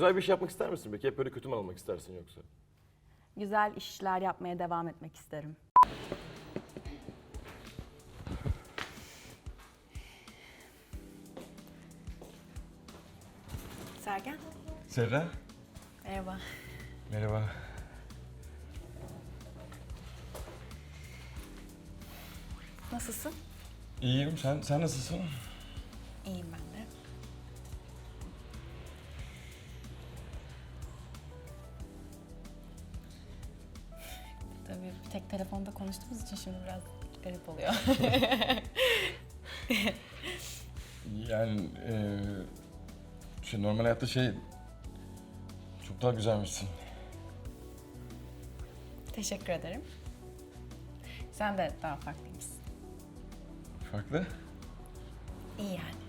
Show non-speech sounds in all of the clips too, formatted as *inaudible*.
güzel bir iş yapmak ister misin peki? Hep böyle kötü mü almak istersin yoksa? Güzel işler yapmaya devam etmek isterim. Sergen. Serra. Merhaba. Merhaba. Nasılsın? İyiyim. Sen sen nasılsın? İyiyim ben Tabii bir tek telefonda konuştuğumuz için şimdi biraz garip oluyor. *laughs* Yani eee şey, normal hayatta şey çok daha güzelmişsin. Teşekkür ederim. Sen de daha farklıymışsın. Farklı. İyi yani.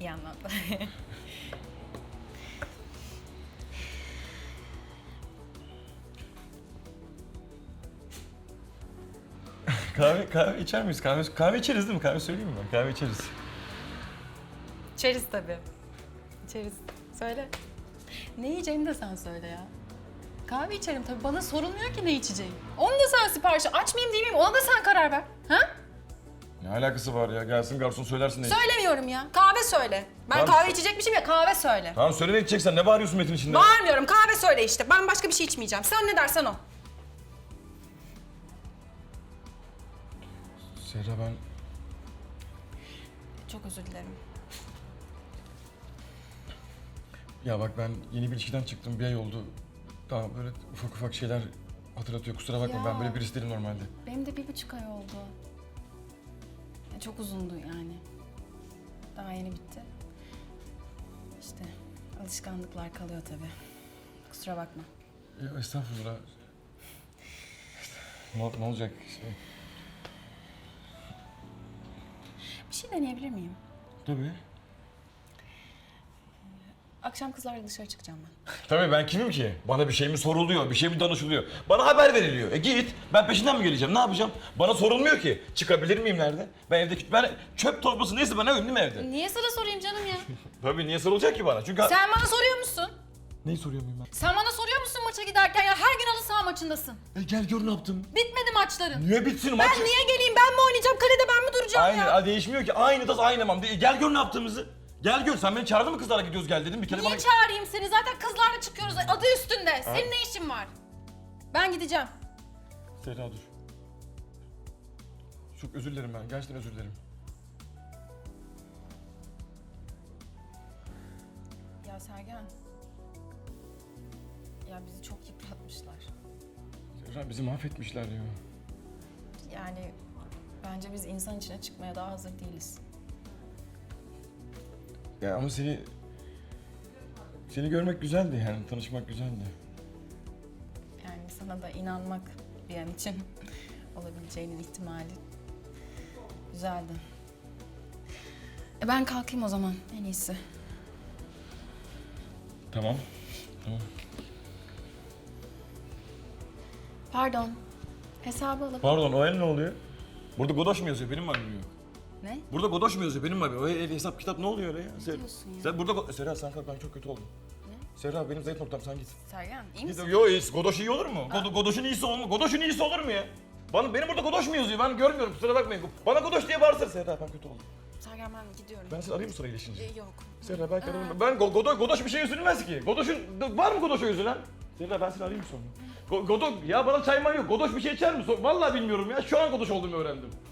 İyi anlamda. *laughs* Kahve kahve içer miyiz? Kahve kahve içeriz değil mi? Kahve söyleyeyim mi ben? Kahve içeriz. İçeriz tabii. İçeriz. Söyle. Ne yiyeceğini de sen söyle ya. Kahve içerim tabii. Bana sorulmuyor ki ne içeceğim. Onu da sen sipariş Aç mıyım değil miyim? Ona da sen karar ver. Ha? Ne alakası var ya? Gelsin garson söylersin ne Söylemiyorum ya. Kahve söyle. Ben Tamam. kahve içecekmişim ya kahve söyle. Tamam söyle ne içeceksen. Ne bağırıyorsun Metin içinde? Bağırmıyorum. Kahve söyle işte. Ben başka bir şey içmeyeceğim. Sen ne dersen o. Serra ben... Çok özür dilerim. Ya bak ben yeni bir ilişkiden çıktım. Bir ay oldu. Daha böyle ufak ufak şeyler hatırlatıyor. Kusura bakma Ya. ben böyle birisi değilim normalde. Benim de bir buçuk ay oldu. Ya Çok uzundu yani. Daha yeni bitti. İşte alışkanlıklar kalıyor tabii. Kusura bakma. Ya estağfurullah. Ne, ne olacak? Şey, şey deneyebilir miyim? tabii. Akşam kızlarla dışarı çıkacağım ben. *laughs* Tabii ben kimim ki? Bana bir şey mi soruluyor, bir şey mi danışılıyor? Bana haber veriliyor. E git. Ben peşinden mi geleceğim? Ne yapacağım? Bana sorulmuyor ki. Çıkabilir miyim nerede? Ben evde ben çöp torbası neyse ben mi evde? Niye sana sorayım canım ya? *laughs* Tabii niye sorulacak ki bana? Çünkü... Sen bana soruyor musun? Neyi soruyor muyum Sen bana soruyor musun maça giderken ya? Her gün halı saha maçındasın. ben? E gel gör ne yaptım. Bitmedi maçların. Niye bitsin maç? Ben niye geleyim? Ben mi oynayacağım? Kalede ben mi duracağım Aynı, ya? a, değişmiyor ki. Aynı tas aynı mam. De- Gel gör ne yaptığımızı. Gel gör. Sen beni çağırdın mı kızlarla gidiyoruz gel dedim. Bir kere Niye bana... çağırayım seni? Zaten kızlarla çıkıyoruz. Adı üstünde. Senin ne işin var? Ben gideceğim. Serra dur. Çok özür dilerim ben. Gerçekten özür dilerim. Ya Sergen. Ya bizi çok yıpratmışlar. Serra bizi mahvetmişler ya. Yani bence biz insan içine çıkmaya daha hazır değiliz. Ya ama seni... Seni görmek güzeldi yani. Tanışmak güzeldi. Yani sana da inanmak bir an için *laughs* olabileceğinin ihtimali güzeldi. E ben kalkayım o zaman en iyisi. Tamam. Tamam. Pardon. Hesabı alıp... Pardon o el ne oluyor? Burada Godoş mu yazıyor? Benim mi haberim yok? Ne? Burada Godoş mu yazıyor? Benim mi haberim? O el hesap kitap ne oluyor öyle ya? Ser- diyorsun ya? Sen burada Go- Serra sen kalk ben çok kötü oldum. Ne? Serra benim zayıf noktam sen git. Sergen iyi Git. misin? Yo iyi. Godoş iyi olur mu? Go- Godoş'un iyisi olur mu? Godoş'un iyisi olur mu ya? Bana, benim burada Godoş mu yazıyor? Ben görmüyorum kusura bakmayın. Bana Godoş diye bağırsana Serra ben kötü oldum. Sergen ben gidiyorum. Ben seni arayayım mı sonra iyileşince? E, yok. Serra belki ararım. Ben Go- Godoş, Godoş bir şey üzülmez ki. Godoş'un var mı Godoş'a üzülen? Serra ben seni arayayım sonra. Go- Godoş ya bana çay may yok. Godoş bir şey içer mi? Sor- Vallahi bilmiyorum ya. Şu an Godoş olduğumu öğrendim.